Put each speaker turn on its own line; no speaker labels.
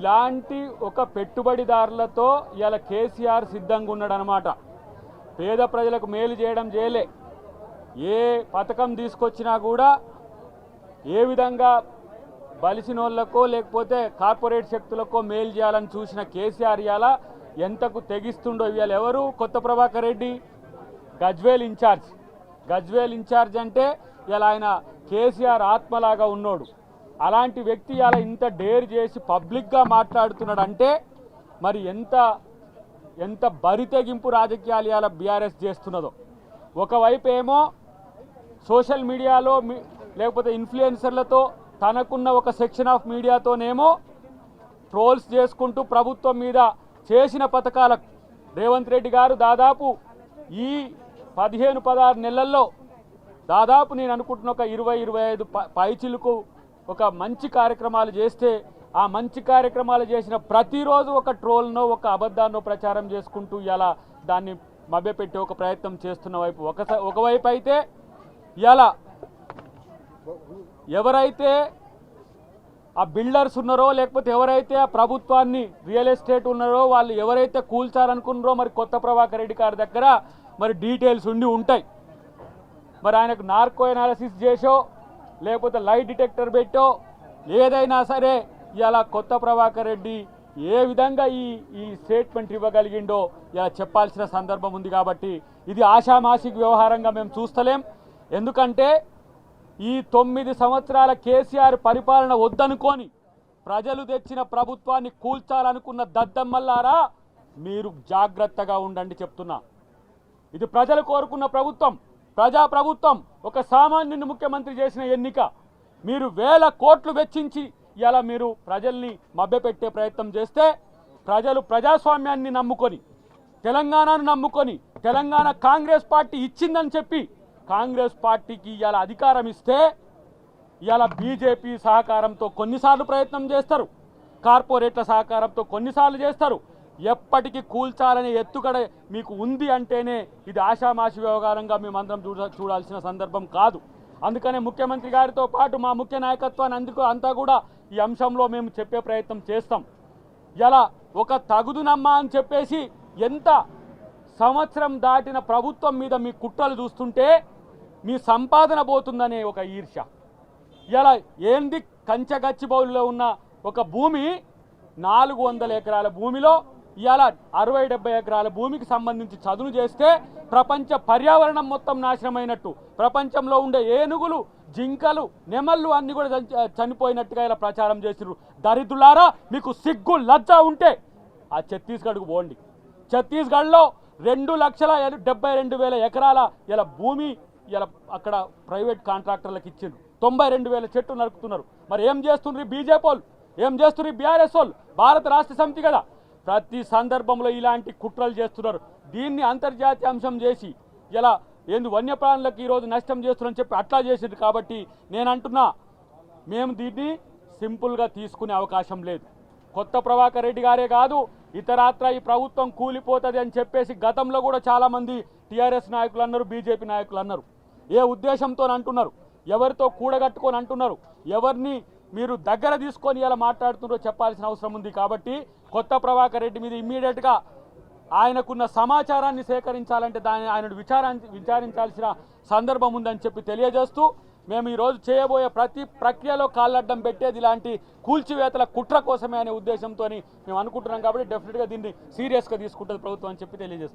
ఇలాంటి ఒక పెట్టుబడిదారులతో ఇలా కేసీఆర్ సిద్ధంగా ఉన్నాడనమాట పేద ప్రజలకు మేలు చేయడం చేయలే ఏ పథకం తీసుకొచ్చినా కూడా ఏ విధంగా బలిసినోళ్ళకో లేకపోతే కార్పొరేట్ శక్తులకో మేలు చేయాలని చూసిన కేసీఆర్ ఇవాళ ఎంతకు తెగిస్తుండో ఇవాళ ఎవరు? కొత్త ప్రభాకర్ రెడ్డి గజ్వేల్ ఇన్ఛార్జ్. గజ్వేల్ ఇన్ఛార్జ్ అంటే ఇలా ఆయన కేసీఆర్ ఆత్మలాగా ఉన్నోడు. అలాంటి వ్యక్తి అలా ఇంత డేర్ చేసి పబ్లిక్గా మాట్లాడుతున్నాడు అంటే మరి ఎంత ఎంత బరితెగింపు రాజకీయాలు ఇలా బీఆర్ఎస్ చేస్తున్నదో. ఒకవైపు ఏమో సోషల్ మీడియాలో మీ- లేకపోతే ఇన్ఫ్లుయెన్సర్లతో తనకున్న ఒక సెక్షన్ ఆఫ్ మీడియాతోనేమో ట్రోల్స్ చేసుకుంటూ ప్రభుత్వం మీద చేసిన పథకాలకు రేవంత్ రెడ్డి గారు దాదాపు ఈ పదిహేను పదహారు నెలల్లో దాదాపు నేను అనుకుంటున్న ఒక ఇరవై ఇరవై ఐదు పైచిలకు ఒక మంచి కార్యక్రమాలు చేస్తే ఆ మంచి కార్యక్రమాలు చేసిన ప్రతిరోజు ఒక ట్రోల్నో ఒక అబద్ధాన్నో ప్రచారం చేసుకుంటూ ఇలా దాన్ని మభ్యపెట్టే ఒక ప్రయత్నం చేస్తున్న వైపు. ఒక ఒకవైపు అయితే ఇలా ఎవరైతే ఆ బిల్డర్స్ ఉన్నారో లేకపోతే ఎవరైతే ఆ ప్రభుత్వాన్ని రియల్ ఎస్టేట్ ఉన్నారో వాళ్ళు ఎవరైతే కూల్చాలనుకున్నారో మరి కొత్త ప్రభాకర్ రెడ్డి గారి దగ్గర మరి డీటెయిల్స్ ఉండి ఉంటాయి. మరి ఆయనకు నార్కో ఎనాలిసిస్ చేసో లేకపోతే లైట్ డిటెక్టర్ పెట్టో ఏదైనా సరే ఇలా కొత్త ప్రభాకర్ రెడ్డి ఏ విధంగా ఈ ఈ స్టేట్మెంట్ ఇవ్వగలిగిండో ఇలా చెప్పాల్సిన సందర్భం ఉంది కాబట్టి ఇది ఆషామాషిక వ్యవహారంగా మేము చూస్తలేం. ఎందుకంటే ఈ తొమ్మిది సంవత్సరాల కేసీఆర్ పరిపాలన వద్దనుకొని ప్రజలు తెచ్చిన ప్రభుత్వాన్ని కూల్చాలనుకున్న దద్దమ్మల్లారా మీరు జాగ్రత్తగా ఉండండి చెప్తున్నా. ఇది ప్రజలు కోరుకున్న ప్రభుత్వం. ప్రజా ప్రభుత్వం ఒక సామాన్యుని ముఖ్యమంత్రి చేసిన ఎన్నిక. మీరు వేల కోట్లు వెచ్చించి ఇలా మీరు ప్రజల్ని మభ్యపెట్టే ప్రయత్నం చేస్తే ప్రజలు ప్రజాస్వామ్యాన్ని నమ్ముకొని తెలంగాణను నమ్ముకొని తెలంగాణ కాంగ్రెస్ పార్టీ ఇచ్చిందని చెప్పి కాంగ్రెస్ పార్టీకి ఇవాళ అధికారం ఇస్తే ఇవాళ బీజేపీ సహకారంతో కొన్నిసార్లు ప్రయత్నం చేస్తారు. కార్పొరేట్ల సహకారంతో కొన్నిసార్లు చేస్తారు. ఎప్పటికీ కూల్చాలనే ఎత్తుగడ మీకు ఉంది అంటేనే ఇది ఆషామాషి వ్యవహారంగా మేమందరం చూడ చూడాల్సిన సందర్భం కాదు. అందుకనే ముఖ్యమంత్రి గారితో పాటు మా ముఖ్య నాయకత్వాన్ని అందుకు అంతా కూడా ఈ అంశంలో మేము చెప్పే ప్రయత్నం చేస్తాం. ఇలా ఒక తగుదునమ్మా అని చెప్పేసి ఎంత సంవత్సరం దాటిన ప్రభుత్వం మీద మీ కుట్రలు చూస్తుంటే మీ సంపాదన పోతుందనే ఒక ఈర్ష్య ఇలా ఏంది కంచగచ్చిబౌలిలో ఉన్న ఒక భూమి నాలుగు వందల ఎకరాల భూమిలో ఇవాళ అరవై డెబ్బై ఎకరాల భూమికి సంబంధించి చదును చేస్తే ప్రపంచ పర్యావరణం మొత్తం నాశనమైనట్టు. ప్రపంచంలో ఉండే ఏనుగులు జింకలు నెమళ్ళు అన్నీ కూడా చని- చనిపోయినట్టుగా ఇలా ప్రచారం చేసినారు దరిద్రులారా మీకు సిగ్గు లజ్జ ఉంటే ఆ ఛత్తీస్గఢ్కు పోండి. ఛత్తీస్గఢ్లో రెండు లక్షల డెబ్బై రెండు వేల ఎకరాల ఇలా భూమి ఇలా అక్కడ ప్రైవేట్ కాంట్రాక్టర్లకు ఇచ్చిండ్రు. తొంభై రెండు వేల చెట్లు నరుకుతున్నారు. మరి ఏం చేస్తుండ్రు బీజేపీ వాళ్ళు? ఏం చేస్తున్నారు బీఆర్ఎస్ వాళ్ళు? భారత రాష్ట్ర సమితి కదా. ప్రతి సందర్భంలో ఇలాంటి కుట్రలు చేస్తున్నారు. దీన్ని అంతర్జాతీయ అంశం చేసి ఇలా ఏంది వన్యప్రాణులకు ఈరోజు నష్టం చేస్తున్నారని చెప్పి అట్లా చేసింది కాబట్టి నేను అంటున్నా మేము దీన్ని సింపుల్గా తీసుకునే అవకాశం లేదు. కొత్త ప్రభాకర్ రెడ్డి గారే కాదు ఇతరాత్ర ఈ ప్రభుత్వం కూలిపోతుంది అని చెప్పేసి గతంలో కూడా చాలామంది టీఆర్ఎస్ నాయకులు అన్నారు బీజేపీ నాయకులు అన్నారు. ఏ ఉద్దేశంతో అంటున్నారు? ఎవరితో కూడగట్టుకొని అంటున్నారు? ఎవరిని మీరు దగ్గర తీసుకొని ఎలా మాట్లాడుతున్నారో చెప్పాల్సిన అవసరం ఉంది కాబట్టి కొత్త ప్రభాకర్ రెడ్డి మీద ఇమ్మీడియట్గా ఆయనకున్న సమాచారాన్ని సేకరించాలంటే దాన్ని ఆయనను విచారా విచారించాల్సిన సందర్భం ఉందని చెప్పి తెలియజేస్తూ మేము ఈరోజు చేయబోయే ప్రతి ప్రక్రియలో కాళ్ళడ్డం పెట్టేది ఇలాంటి కూల్చివేతల కుట్ర కోసమే అనే ఉద్దేశంతో మేము అనుకుంటున్నాం కాబట్టి డెఫినెట్గా దీన్ని సీరియస్గా తీసుకుంటుంది ప్రభుత్వం అని చెప్పి తెలియజేస్తాం